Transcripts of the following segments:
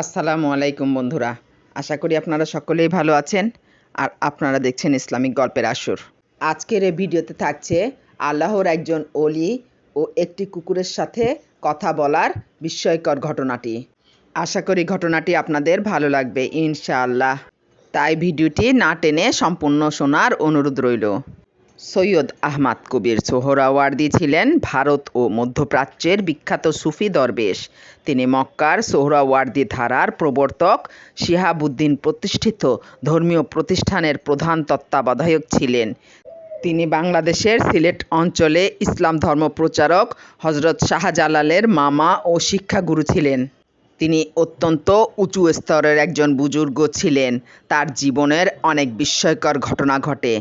আসসালামু আলাইকুম বন্ধুরা। আশা করি আপনারা সকলেই ভালো আছেন আর আপনারা দেখছেন ইসলামিক গল্পের আসর। আজকের এই ভিডিওতে থাকছে আল্লাহর একজন অলি ও একটি কুকুরের সাথে কথা বলার বিস্ময়কর ঘটনাটি। আশা করি ঘটনাটি আপনাদের ভালো লাগবে, ইনশাআল্লাহ। তাই ভিডিওটি না টেনে সম্পূর্ণ শোনার অনুরোধ রইল। সৈয়দ আহমাদ কবির সোহরাওয়ার্দী ছিলেন ভারত ও মধ্যপ্রাচ্যের বিখ্যাত সুফি দরবেশ। তিনি মক্কার সোহরাওয়ার্দী ধারার প্রবর্তক, শিহাবুদ্দিন প্রতিষ্ঠিত ধর্মীয় প্রতিষ্ঠানের প্রধান তত্ত্বাবধায়ক ছিলেন। তিনি বাংলাদেশের সিলেট অঞ্চলে ইসলাম ধর্ম প্রচারক হজরত শাহজালালের মামা ও শিক্ষাগুরু ছিলেন। তিনি অত্যন্ত উঁচু স্তরের একজন বুজুর্গ ছিলেন। তার জীবনের অনেক বিস্ময়কর ঘটনা ঘটে।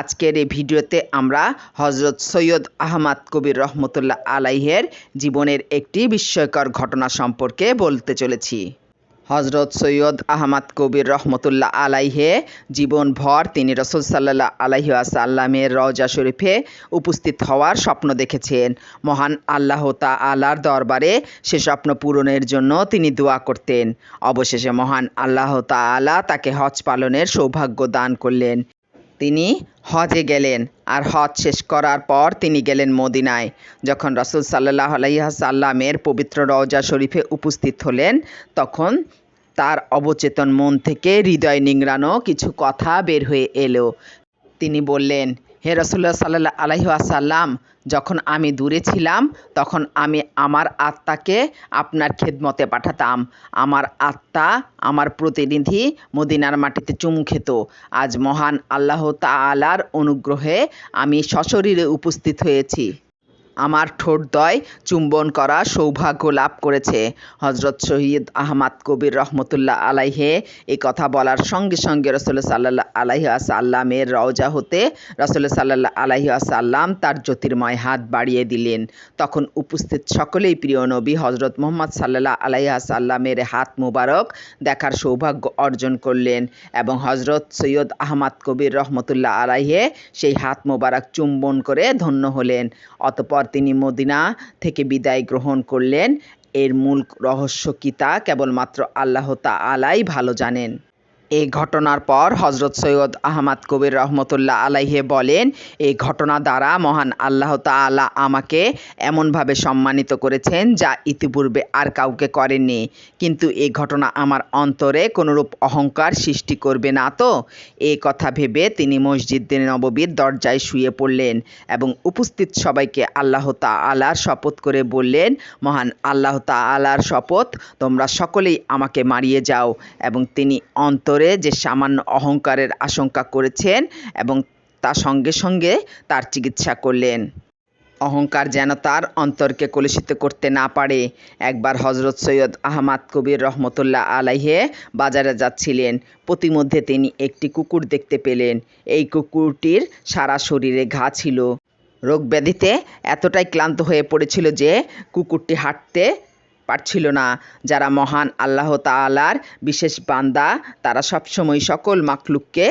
আজকের এই ভিডিওতে আমরা হজরত সৈয়দ আহমদ কবির রহমতুল্লাহ আলাইহের জীবনের একটি বিস্ময়কর ঘটনা সম্পর্কে বলতে চলেছি। হজরত সৈয়দ আহমাদ কবির রহমতুল্লাহ আলাইহে জীবনভর তিনি রসুল সাল্লাহ আলাইহি আসাল্লামের রওজা শরীফে উপস্থিত হওয়ার স্বপ্ন দেখেছেন। মহান আল্লাহ তা আলার দরবারে সে স্বপ্ন পূরণের জন্য তিনি দোয়া করতেন। অবশেষে মহান আল্লাহ তাআলা তাকে হজ পালনের সৌভাগ্য দান করলেন। তিনি হজে গেলেন আর হজ শেষ করার পর তিনি গেলেন মদিনায়। যখন রসুল সাল্লাহ আলাইসাল্লামের পবিত্র রওজা শরীফে উপস্থিত হলেন, তখন তার অবচেতন মন থেকে হৃদয় নিংড়ানো কিছু কথা বের হয়ে এলো। তিনি বললেন, হে রসুল্লাহ সাল্লাহ আলাইহি আসাল্লাম যখন আমি দূরে ছিলাম, তখন আমি আমার আত্মাকে আপনার খেদমতে পাঠাতাম। আমার আত্মা আমার প্রতিনিধি মদিনার মাটিতে চুমু খেত। আজ মহান আল্লাহ তালার অনুগ্রহে আমি সশরীরে উপস্থিত হয়েছি। আমার ঠোঁটদয় চুম্বন করা সৌভাগ্য লাভ করেছে। হজরত শহীদ আহমাদ কবির রহমতুল্লাহ আলাইহে এই কথা বলার সঙ্গে সঙ্গে রসুল্লাহ সাল্লাহ আলাহি আসাল্লামের রওজা হতে রসুল্লাহ সাল্লাহ আলাহি আসাল্লাম তার জ্যোতির্ময় হাত বাড়িয়ে দিলেন। তখন উপস্থিত সকলেই প্রিয় নবী হজরত মোহাম্মদ সাল্লাহ আলাহি আসাল্লামের হাত মুবারক দেখার সৌভাগ্য অর্জন করলেন এবং হজরত সৈয়দ আহমাদ কবির রহমতুল্লাহ আলাইহে সেই হাত মোবারক চুম্বন করে ধন্য হলেন। অতপর তিনি মদিনা থেকে বিদায় গ্রহণ করলেন। এর মূল রহস্য কী তা কেবলমাত্র আল্লাহ আলাই ভালো জানেন। এই ঘটনার পর হজরত সৈয়দ আহমাদ কবির রহমতুল্লাহ আলাইহে বলেন এই ঘটনা দ্বারা মহান আল্লাহ তালা আমাকে এমনভাবে সম্মানিত করেছেন যা ইতিপূর্বে আর কাউকে করেননি। কিন্তু এই ঘটনা আমার অন্তরে কোনোরূপ অহংকার সৃষ্টি করবে না তো? এই কথা ভেবে তিনি মসজিদ নববীর দরজায় শুয়ে পড়লেন এবং উপস্থিত সবাইকে আল্লাহ তালার শপথ করে বললেন, মহান আল্লাহ তালার শপথ তোমরা সকলেই আমাকে মারিয়ে যাও। এবং তিনি অন্তর করে যে সামান্য অহংকারের আশঙ্কা করেছেন এবং তা সঙ্গে সঙ্গে তার চিকিৎসা করলেন। অহংকার যেন তার অন্তরকে কলুষিত করতে না পারে। একবার হজরত সৈয়দ আহমাদ কবির রহমতুল্লাহ আলাইহে বাজারে যাচ্ছিলেন। প্রতিমধ্যে তিনি একটি কুকুর দেখতে পেলেন। এই কুকুরটির সারা শরীরে ঘা ছিল। রোগ ব্যাধিতে এতটাই ক্লান্ত হয়ে পড়েছিল যে কুকুরটি হাঁটতে পারছিল না। যারা মহান আল্লাহ তালার বিশেষ বান্দা, তারা সবসময় সকল মাকলুককে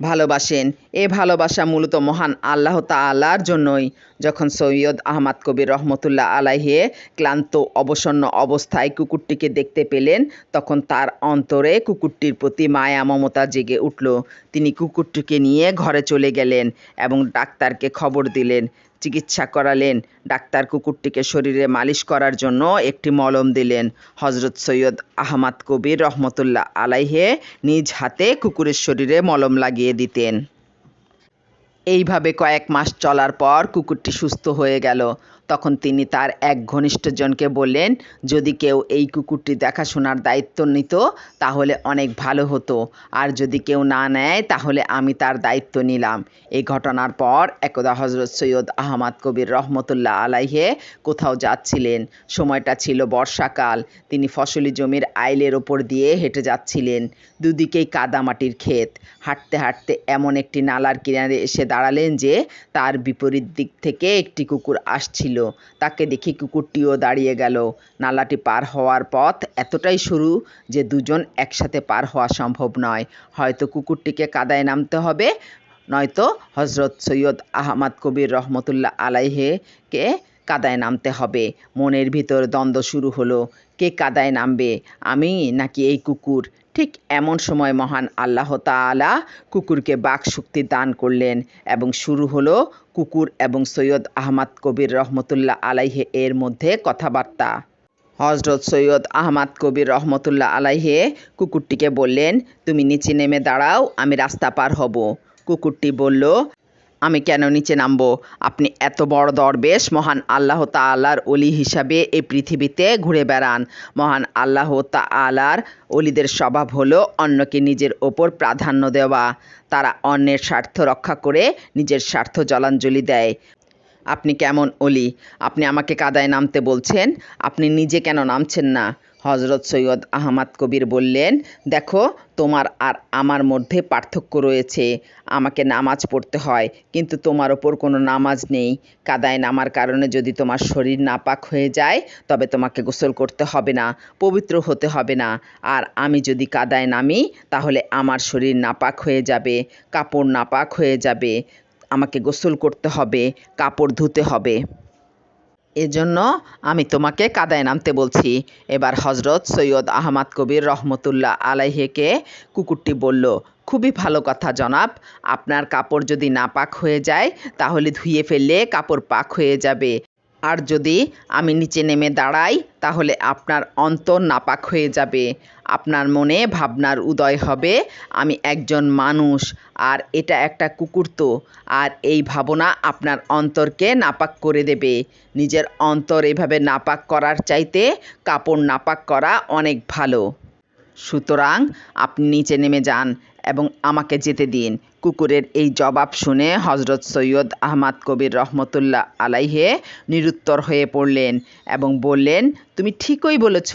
ভালোবাসেন। এ ভালোবাসা মূলত মহান আল্লাহ তালার জন্যই। যখন সৈয়দ আহমাদ কবির রহমতুল্লাহ আলাইহে ক্লান্ত, অবসন্ন অবস্থায় কুকুরটিকে দেখতে পেলেন, তখন তার অন্তরে কুকুরটির প্রতি মায়া, মমতা জেগে উঠল। তিনি কুকুরটিকে নিয়ে ঘরে চলে গেলেন এবং ডাক্তারকে খবর দিলেন চিকিৎসা করালেন। ডাক্তার কুকুরটিকে শরীরে মালিশ করার জন্য একটি মলম দিলেন। হজরত সৈয়দ আহমাদ কবির রহমতুল্লাহ আলাইহে নিজ হাতে কুকুরের শরীরে মলম লাগিয়ে দিতেন। এইভাবে কয়েক মাস চলার পর কুকুরটি সুস্থ হয়ে গেল। তখন তিনি তার এক ঘনিষ্ঠজনকে বললেন, যদি কেউ এই কুকুরটি দেখাশোনার দায়িত্ব নিত, তাহলে অনেক ভালো হতো। আর যদি কেউ না নেয়, তাহলে আমি তার দায়িত্ব নিলাম। এই ঘটনার পর একদা হজরত সৈয়দ আহমাদ কবির রহমতুল্লাহ আলাইহে কোথাও যাচ্ছিলেন। সময়টা ছিল বর্ষাকাল। তিনি ফসলি জমির আইলের ওপর দিয়ে হেঁটে যাচ্ছিলেন। দুদিকেই কাদামাটির ক্ষেত। হাঁটতে হাঁটতে এমন একটি নালার কিনারে এসে দাঁড়ালেন যে, তার বিপরীত দিক থেকে একটি কুকুর আসছিল। তাকে দেখে কুকুরটিও দাঁড়িয়ে গেল। নালাটি পার হওয়ার পথ এতটাই সরু যে দুজন একসাথে পার হওয়া সম্ভব নয়। হয়তো কুকুরটিকে কাদায় নামতে হবে, নয়তো হজরত সৈয়দ আহমাদ কবির রহমতুল্লাহ আলাইহেকে কাদায় নামতে হবে। মনের ভিতর দ্বন্দ্ব শুরু হলো। কে কাদায় নামবে, আমি নাকি এই কুকুর? ঠিক এমন সময় মহান আল্লাহ তালা কুকুরকে বাক শক্তি দান করলেন এবং শুরু হলো কুকুর এবং সৈয়দ আহমদ কবির রহমতুল্লাহ আলাইহে এর মধ্যে কথাবার্তা। হজরত সৈয়দ আহমদ কবির রহমতুল্লাহ আলাইহে কুকুরটিকে বললেন, তুমি নিচে নেমে দাঁড়াও, আমি রাস্তা পার হব। কুকুরটি বলল আমি কেন নিচে নামবো? আপনি এত বড় দরবেশ, মহান আল্লাহ তাআলার অলি হিসাবে এই পৃথিবীতে ঘুরে বেড়ান। মহান আল্লাহ তাআলার অলিদের স্বভাব হলো অন্যকে নিজের ওপর প্রাধান্য দেওয়া। তারা অন্যের স্বার্থ রক্ষা করে নিজের স্বার্থ জলাঞ্জলি দেয়। আপনি কেমন অলি আপনি আমাকে কাদায় নামতে বলছেন, আপনি নিজে কেন নামছেন না? হজরত সৈয়দ আহমদ কবির বললেন, দেখো, তোমার আর আমার মধ্যে পার্থক্য রয়েছে। আমাকে নামাজ পড়তে হয়, কিন্তু তোমার ওপর কোনো নামাজ নেই। কাদায় নামার কারণে যদি তোমার শরীর নাপাক হয়ে যায়, তবে তোমাকে গোসল করতে হবে না, পবিত্র হতে হবে না। আর আমি যদি কাদায় নামি, তাহলে আমার শরীর নাপাক হয়ে যাবে, কাপড় নাপাক হয়ে যাবে। আমাকে গোসল করতে হবে, কাপড় ধুতে হবে। এজন্য আমি তোমাকে কাদায় নামতে বলছি। এবার হজরত সৈয়দ আহমদ কবির রহমতুল্লাহ আলাইহেকে কুকুরটি বলল, খুবই ভালো কথা জনাব, আপনার কাপড় যদি না পাক হয়ে যায়, তাহলে ধুয়ে ফেললে কাপড় পাক হয়ে যাবে। আর যদি আমি নিচে নেমে দাঁড়াই, তাহলে আপনার অন্তর নাপাক হয়ে যাবে। আপনার মনে ভাবনার উদয় হবে, আমি একজন মানুষ, আর এটা একটা কুকুর তো। আর এই ভাবনা আপনার অন্তরকে নাপাক করে দেবে। নিজের অন্তর এভাবে নাপাক করার চাইতে কাপড় নাপাক করা অনেক ভালো। সুতরাং আপনি নিচে নেমে যান এবং আমাকে যেতে দিন। কুকুরের এই জবাব শুনে হজরত সৈয়দ আহমদ কবির রহমতুল্লাহ আলাইহে নিরুত্তর হয়ে পড়লেন এবং বললেন, তুমি ঠিকই বলেছ,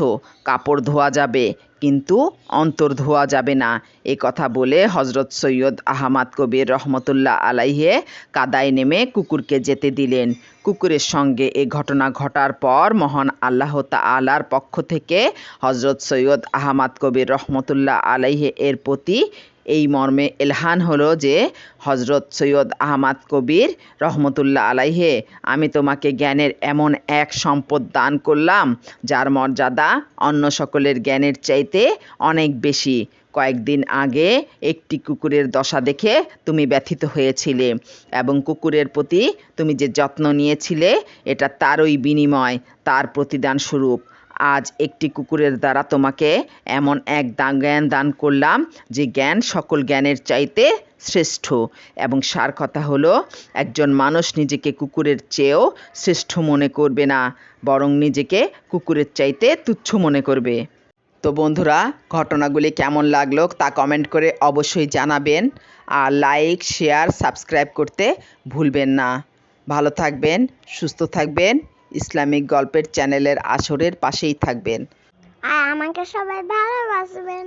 কাপড় ধোয়া যাবে, কিন্তু অন্তর ধোয়া যাবে না। এ কথা বলে হজরত সৈয়দ আহমদ কবির রহমতুল্লাহ আলাইহে কাদায় নেমে কুকুরকে যেতে দিলেন। কুকুরের সঙ্গে এ ঘটনা ঘটার পর মহান আল্লাহ তাআলার পক্ষ থেকে হজরত সৈয়দ আহমদ কবির রহমতুল্লাহ আলাইহে এর প্রতি এই মর্মে এলহান হলো যে হজরত সৈয়দ আহমদ কবির রহমতুল্লাহ আলাইহে, আমি তোমাকে জ্ঞানের এমন এক সম্পদ দান করলাম, যার মর্যাদা অন্য সকলের জ্ঞানের চাইতে অনেক বেশি। কয়েকদিন আগে একটি কুকুরের দশা দেখে তুমি ব্যথিত হয়েছিলে এবং কুকুরের প্রতি তুমি যে যত্ন নিয়েছিলে, এটা তারই বিনিময়, তার প্রতিদান স্বরূপ। আজ একটি কুকুরের দ্বারা তোমাকে এমন এক জ্ঞান দান করলাম যে জ্ঞান সকল জ্ঞানের চাইতে শ্রেষ্ঠ। এবং সার কথা হলো, একজন মানুষ নিজেকে কুকুরের চেয়েও শ্রেষ্ঠ মনে করবে না, বরং নিজেকে কুকুরের চাইতে তুচ্ছ মনে করবে। তো বন্ধুরা, ঘটনাগুলি কেমন লাগল তা কমেন্ট করে অবশ্যই জানাবেন আর লাইক, শেয়ার, সাবস্ক্রাইব করতে ভুলবেন না। ভালো থাকবেন, সুস্থ থাকবেন। ইসলামিক গল্পের চ্যানেলের আসরের পাশেই থাকবেন। আর আমাকে সবাই ভালোবাসবেন।